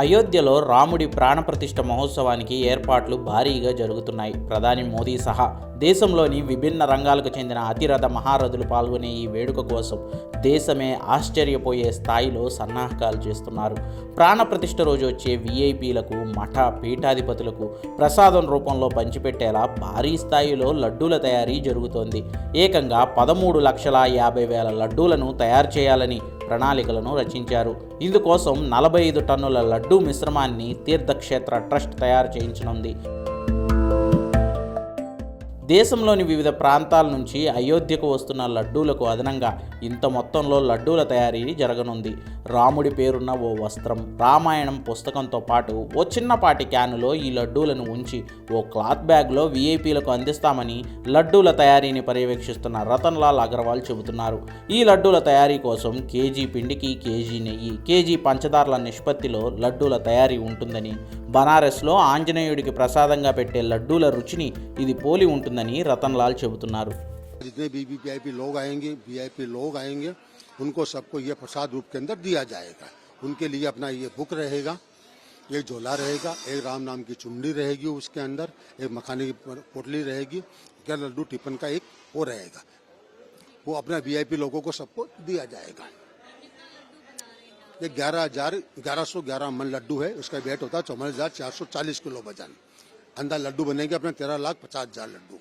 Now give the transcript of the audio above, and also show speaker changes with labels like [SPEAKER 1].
[SPEAKER 1] అయోధ్యలో రాముడి ప్రాణప్రతిష్ఠ మహోత్సవానికి ఏర్పాట్లు భారీగా జరుగుతున్నాయి. ప్రధాని మోదీ సహా దేశంలోని విభిన్న రంగాలకు చెందిన అతిరథ మహారథులు పాల్గొనే ఈ వేడుక కోసం దేశమే ఆశ్చర్యపోయే స్థాయిలో సన్నాహకాలు చేస్తున్నారు. ప్రాణప్రతిష్ఠ రోజు వచ్చే విఐపీలకు మఠ పీఠాధిపతులకు ప్రసాదం రూపంలో పంచిపెట్టేలా భారీ స్థాయిలో లడ్డూల తయారీ జరుగుతోంది. ఏకంగా పదమూడు లక్షల యాభై వేల లడ్డూలను తయారు చేయాలని ప్రణాళికలను రచించారు. ఇందుకోసం నలభై ఐదు టన్నుల లడ్డూ మిశ్రమాన్ని తీర్థక్షేత్ర ట్రస్ట్ తయారు చేయించనుంది. దేశంలోని వివిధ ప్రాంతాల నుంచి అయోధ్యకు వస్తున్న లడ్డూలకు అదనంగా ఇంత మొత్తంలో లడ్డూల తయారీ జరగనుంది. రాముడి పేరున్న ఓ వస్త్రం రామాయణం పుస్తకంతో పాటు ఓ చిన్నపాటి క్యానులో ఈ లడ్డూలను ఉంచి ఓ క్లాత్ బ్యాగ్లో వీఐపీలకు అందిస్తామని లడ్డూల తయారీని పర్యవేక్షిస్తున్న రతన్ లాల్ అగర్వాల్ చెబుతున్నారు. ఈ లడ్డూల తయారీ కోసం కేజీ పిండికి కేజీ నెయ్యి కేజీ పంచదారల నిష్పత్తిలో లడ్డూల తయారీ ఉంటుందని బనారస్లో ఆంజనేయుడికి ప్రసాదంగా పెట్టే లడ్డూల రుచిని ఇది పోలి ఉంటుందని రతన్ లాల్ చెబుతున్నారు
[SPEAKER 2] जितने भी वीआईपी लोग आएंगे वीआईपी लोग आएंगे उनको सबको ये प्रसाद रूप के अंदर दिया जाएगा उनके लिए अपना ये बुक रहेगा एक झोला रहेगा एक राम नाम की चुंडी रहेगी उसके अंदर एक मखाने की पोटली रहेगी क्या लड्डू टिफन का एक वो रहेगा वो अपना वीआईपी लोगों को सबको दिया जाएगा ये ग्यारह हज़ार, ग्यारह सौ ग्यारह मन लड्डू है, उसका वेट होता है चौवन हज़ार चार सौ चालीस किलो वज़न। अंदर लड्डू बनेंगे अपने तेरह लाख पचास हज़ार लड्डू।